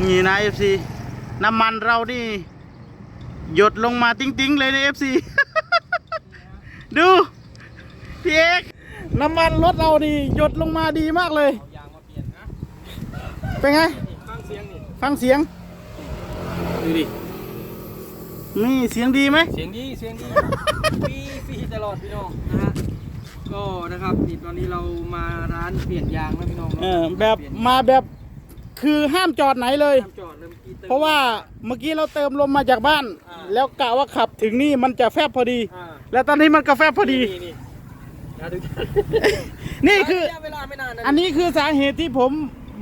นี่นะ FC น้ำมันเรานี่ หยดลงมาติ้งๆเลยใน FC ดูพี่เอกน้ำมันรถเรานี่หยดลงมาดีมากเลยเอายางมาเปลี่ยนนะเป็นไงนี่ฟังเสียงนี่ฟังเสียงดูดินี่เสียงดีไหมเสียงดีเสียงดีฟรีฟรีตลอดพี่น้องนะฮะก็นะครับนี่ตอนนี้เรามาร้านเปลี่ยนยางแล้วพี่น้องเออแบบมาแบบ คือห้ามจอดไหนเลย ห้ามจอดเลยเมื่อกี้ติม เพราะว่าเมื่อกี้เราเติมลมมาจากบ้าน อ่า แล้วกะว่าขับถึงนี่มันจะแฟบพอดี อ่าแล้วตอนนี้มันก็แฟบพอดี นี่นี่นะทุกท่านนี่คือ ระยะเวลาไม่นานนะอันนี้คือสาเหตุที่ผม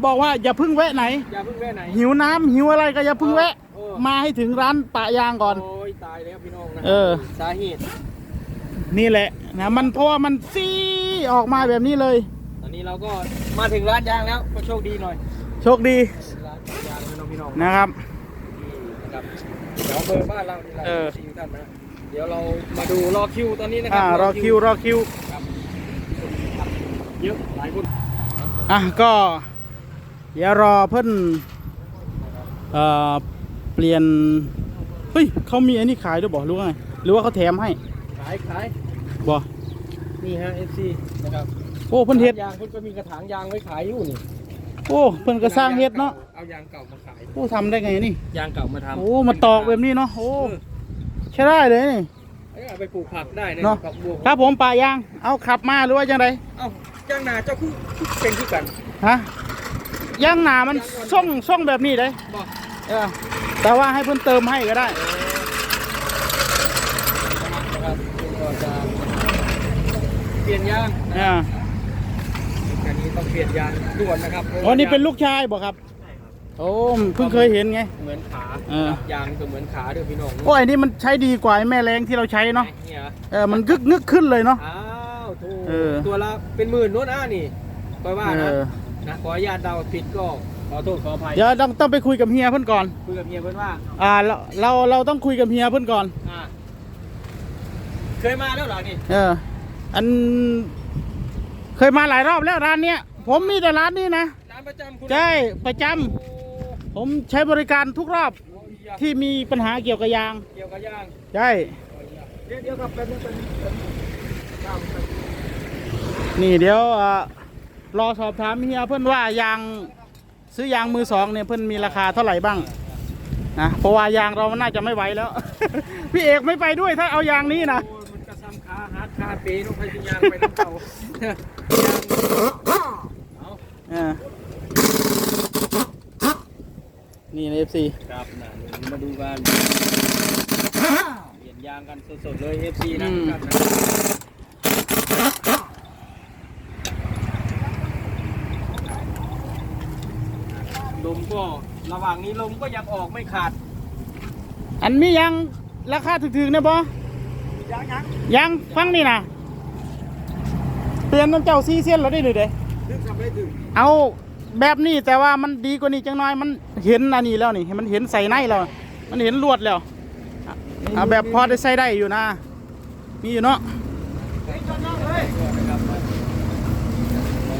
บอกว่าอย่าเพึ่งแวะไหน อย่าเพิ่งแว่ไหน หิวน้ำหิวอะไรก็อย่าเพึ่งแวะ เออ มาให้ถึงร้านปะยางก่อน โอ้ยตายแล้วพี่น้องนะเออ สาเหตุ นี่แหละนะมันเพราะว่ามันซีออกมาแบบนี้เลย ตอนนี้เราก็มาถึงร้านยางแล้วก็โชคดีหน่อย โชคดีร้านยางพี่น้องพี่น้องนะครับนี่นะครับเดี๋ยวเบอร์บ้านเรานี่แหละเออที่ท่านนะเดี๋ยวเรามาดูรอคิวตอนนี้นะครัอ่ารอคิวรอคิวครับเยอะหลายคนอะก็เดี๋ยวรอเพิ่นเอ่อเปลี่ยนเฮ้ยเขามีอันนี้ขายด้วยบอกหรือว่าไงหรือว่าเขาแถมให้ขายขายบอกนี่ฮะ FC นะครับโอ้เพิ่นเฮ็ดยางเพิ่นก็มีกระถางยางไว้ขายอยู่นี่ โอ้เพิ่นก็สร้างเฮ็ดเนาะเอายางเก่ามาขายโอ้ทำได้ไงนี่ยางเก่ามาทำโอ้มาตอกแบบนี้เนาะโอ้เออใช้ได้เลยนี่เอ้ยเอาไปปลูกผักได้นะเนาะผักบัวครับผมป่ายางเอาขับมาหรือว่าจังไดเอ้าจ้างนาเจ้าคือคือเป็นที่กันฮะยางหนามันส่องส่องแบบนี้เลยบอกเออแต่ว่าให้เพิ่นเติมให้ก็ได้นะครับก็จะเปลี่ยนยางอ่า อันนี้ต้องเปลี่ยนยางด่วนนะครับอ๋อนี่เป็นลูกชายบอกครับ โอ้เพิ่งเคยเห็นไง เหมือนขาเออ ยางก็เหมือนขาเด้อพี่น้องโอ้ยอันนี้มันใช้ดีกว่าไอ้แม่แรงที่เราใช้เนาะเนี่ย เออมันกึกนึกขึ้นเลยเนาะ อ้าวถูกเออ ตัวละเป็นหมื่นโน้นอะนี่คอยว่าเอนะอนะขออนุญาตเดาผิดก็ขอโทษขออภัยเดี๋ยวต้องต้องไปคุยกับเฮียเพิ่นก่อน คุยกับเมียเพื่อนว่าอ่าเราเราเราต้องคุยกับเฮียเพิ่นก่อน อ่าเคยมาแล้วเหรอนี่เออ อันเค ยมาหลายรอบแล้วร้านเนี้ยผมมีแต่ร้านนี้นะร้านประจำคุณใช่ประจำโอ้ผมใช้บริการทุกรอบโหอยากที่มีปัญหาเกี่ยวกับยางเกี่ยวกับยางใช่เดี๋ยวเดี๋ยวครับเป็นงเป็นเป็นครับนี่เดี๋ยวเอ่อรอสอบถามเฮียเพื่อนว่ายางซื้อยางมือสองเนี่ยเพื่อนมีราคาเท่าไหร่บ้างนะเพราะว่ายางเรามันน่าจะไม่ไหวแล้ว พี่เอกไม่ไปด้วยถ้าเอายางนี้นะ โอ้ยมันกระซ้ำขาหัดขาเป๋ต้องไปที่ยางไปน้ำเต่ายางเอาเออนี่ในเอฟซีครับนะเดี๋ยวมาดูกันเปลี่ยนยางกันสดๆเลย FC นะครับนะลมก็ระหว่างนี้ลมก็ยังออกไม่ขาด อันมียางราคาถึกๆเนี่ยบอยางยังยางฟังนี่นะ เปลี่ยนน้ำเจ้าซีเซียนเราได้เลยเด้นึกทำได้ถึงเอาแบบนี้แต่ว่ามันดีกว่านี้จังน้อยมันเห็นอันนี้แล้วนี่มันเห็นใส่ในแล้ว มันเห็นลวดแล้วเอาแบบพอได้ใส่ได้อยู่นะมีอยู่เนาะนะครับ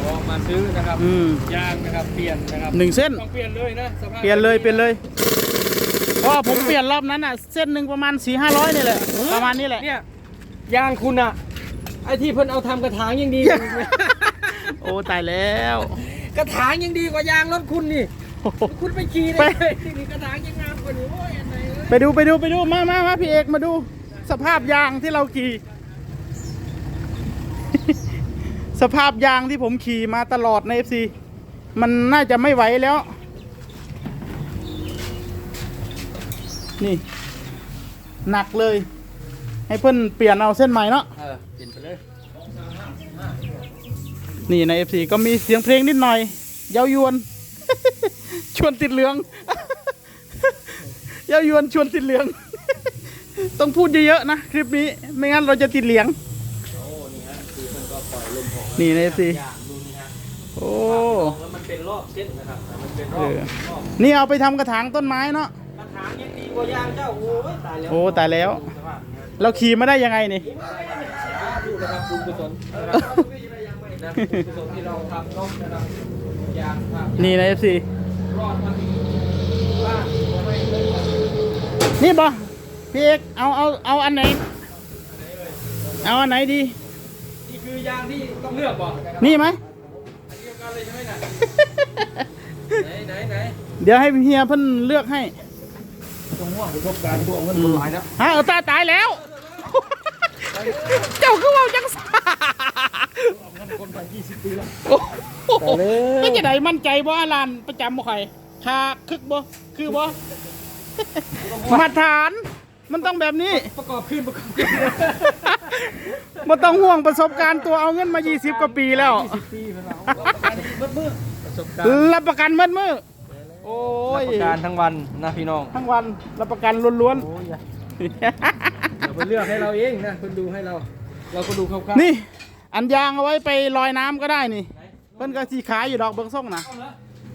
ขอมาซื้อนะครับอืมยางนะครับเปลี่ยนนะครับหนึ่งเส้นต้องเปลี่ยนเลยนะสภาพเปลี่ยนเลยเปลี่ยนเลยเพราะว่าผมเปลี่ยนรอบนั้นอะเส้นหนึ่งประมาณสี่ห้าร้อยนี่แหละประมาณนี้แหละเนี่ยยางคุณอะ ไอที่เพิ่นเอาทำกระถางยังดีโอ้ตายแล้ว กระถางยังดีกว่ายางรถคุณนี่โอ้โหคุณไปขี่ไปเลยนี่กระถางยังงามกว่านี้โอ้ยอันไหนเอ้ยไปดูไปดูไปดูมามามาพี่เอกมาดู สภาพยางที่เราขี่ สภาพยางที่ผมขี่มาตลอดใน FC มันน่าจะไม่ไหวแล้ว นี่ หนักเลย ให้เพื่อนเปลี่ยนเอาเส้นใหม่เนาะ เออเปลี่ยนไปเลยนี่ใน FC ก็มีเสียงเพลงนิดหน่อยเย้ายวน ชวนติดเหลืองเย้ายวนชวนติดเหลือง ต้องพูดเยอะๆนะคลิปนี้ไม่งั้นเราจะติดเหลียงโอ้นี่ฮะคือมันก็ปล่อยลมออกนี่ใน FC ยางดูนี่ฮะโอ้แล้วมันเป็นรอบเส้นนะครับมันเป็นรเออบอรอบนี่เอาไปทำกระถางต้นไม้เนาะกระถางยังดีกว่ายางเจ้าโอ้ยตายแล้วโอ้ตายแล้วดูสภาพนี้ฮะเราขี่มาได้ยังไงนี่ดู นะครับบุญกุศลนะครับนะบุญกุศลที่เราทำเนาะนะครับยางภาพนี่ใน FC รอดมาถึงนี่บ่พี่เอกเอาเอาเอาอันไหน เอาอันไหนดี นี่คือยางที่ต้องเลือกบ่นี่ไหมอันเดียวกันเลยใช่ไหมน่ะไหนไหนไหนเดี๋ยวให้เฮียเพิ่นเลือกให้ ต้องห่วงประสบการณ์พวกเงินหลายแล้วฮะเออตาตายแล้ว เจ้าคือเว่าจังสาคนไปยี่สิบปีแล้วโอ้โหตายแล้วไม่จะได้มั่นใจบ่อาลานประจำบ่ใครคาคึกบ่คือบ่มาตรฐาน มันต้องแบบนี้ ประกอบขึ้นประกอบขึ้นมันต้องห่วงประสบการณ์ตัวเอาเงินมา 20 กว่าปีแล้วยี่สิบปีเป็นเราประสบการณ์ประสบการณ์รับประกันเมื่อมือโอ้ยประการทั้งวันนะพี่น้อง ทั้งวันรับประกันล้วนโอ้ยอย่าเดี๋ยวเพิ่นเลือกให้เราเองนะเพิ่นดูให้เรา เราก็ดูคร่าวๆๆนี่ อันยางเอาไว้ไปลอยน้ำก็ได้นี่เพิ่นก็สีขายอยู่ดอกเบิงส่งนะเอาเหรอ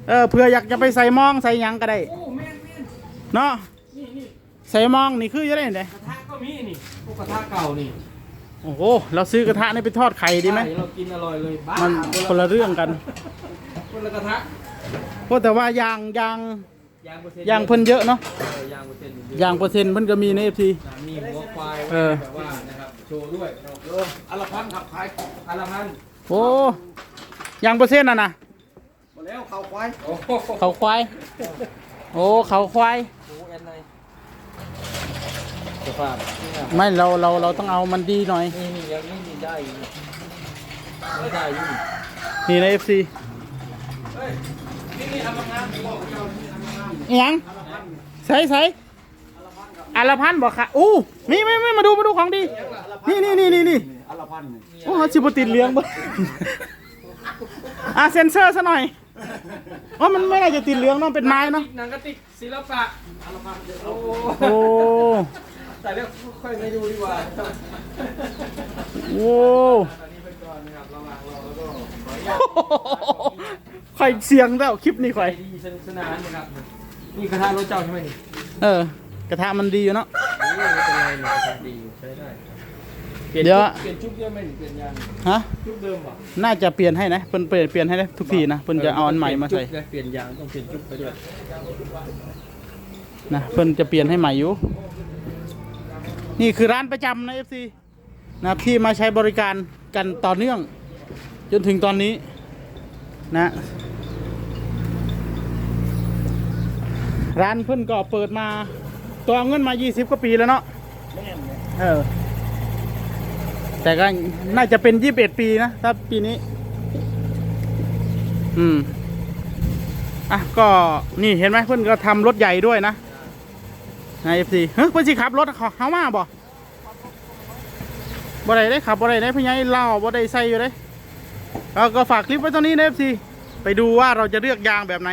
เออเผื่ออยากจะไปใส่หมองใส่หยังก็ได้โอ้แม่นแม่นเนาะนี่นี่ใส่หมองนี่คือจะได้ไหนกระทะก็มีนี่พวกกระทะเก่านี่โอ้โหเราซื้อกระทะนี่ไปทอดไข่ดีไหมใช่เรากินอร่อยเลยบ้ามันคนละเรื่องกันคนละกระทะเพราะแต่ว่ายางยางยางเปอร์เซ็นต์ยางเพิ่นเยอะเนาะเออยางเปอร์เซ็นต์เยอะยางเปอร์เซ็นต์เพิ่นก็มีในเอฟซีนะมีหัวควาย เออ แบบว่านะครับโชว์ด้วยโอ้อัลพันขับขายอัลพันโอ้ยางเปอร์เซ็นต์น่ะนะหมดแล้วเขาควายโอ้โหเขาควายโอ้เขาควายโอ้แอนไนสภาพนี่นะไม่เราเราเราต้องเอามันดีหน่อย นี่นี่ยังนี่นี่ได้อยู่ไม่ได้อยู่นี่ในเอฟซีเฮ้ยนี่นี่ทำงานบอกเจ้านี่ทำงานหยังใส่ใส่ อลพันธ์บอกค่ะอู้นี่ไม่ไม่มาดูมาดูของดี นี่นี่นี่นี่นี่อัลพันโอ้เขาชิบติดเลี้ยงบ่อะเซ็นเซอร์ซะหน่อยอ๋อมันไม่น่าจะติดเหลืองเนาะเป็นไม้เนาะหนังกระติกศิลปะอัลพันโอ้โอ้แต่เรื่องค่อยไม่ดูดีกว่าโอ้ตอนนี้เป็นก่อนนะครับระหว่างรอแล้วก็ขออนุญาตข่อยเสียงแล้วคลิปนี้ข่อยดีสนุกสนานนะครับนี่กระทะรถเจ้าใช่ไหมนี่เออ กระทะมันดีอยู่เนาะโอ้ยไม่เป็นไรเนี่ยกระทะดีใช้ได้เปลี่ยนเดี๋ยวจุ๊บเปลี่ยนจุ๊บเยอะไหมหรือเปลี่ยนยางฮะจุ๊บเดิมป่ะน่าจะเปลี่ยนให้นะเพิ่นเปลี่ยนเปลี่ยนให้ได้ทุกทีนะเพิ่นจะเอาอันใหม่มาใส่ เปลี่ยนจุ๊บนะเปลี่ยนยางต้องเปลี่ยนจุ๊บไปด้วยนะเพิ่นจะเปลี่ยนให้ใหม่อยู่ นี่คือร้านประจำนะ FC นะครับที่มาใช้บริการกันต่อเนื่อง จนถึงตอนนี้นะ ร้านเพิ่นก็เปิดมา ตัวเอาเงินมา 20กว่าปีแล้วเนาะเออ แต่ก็น่าจะเป็น 21 ปีนะถ้าปีนี้ อืม อะก็นี่เห็นไหมเพิ่นก็ทำรถใหญ่ด้วยนะในเอฟซีเฮ้ยเพิ่นสิขับรถเขาเขามาบ่บ่ได้ได้ขับบ่ได้ได้พี่ใหญ่เล่าบ่ได้ใส่อยู่เลยเราก็ฝากคลิปไว้ตรงนี้นะเอฟซีไปดูว่าเราจะเลือกยางแบบไหน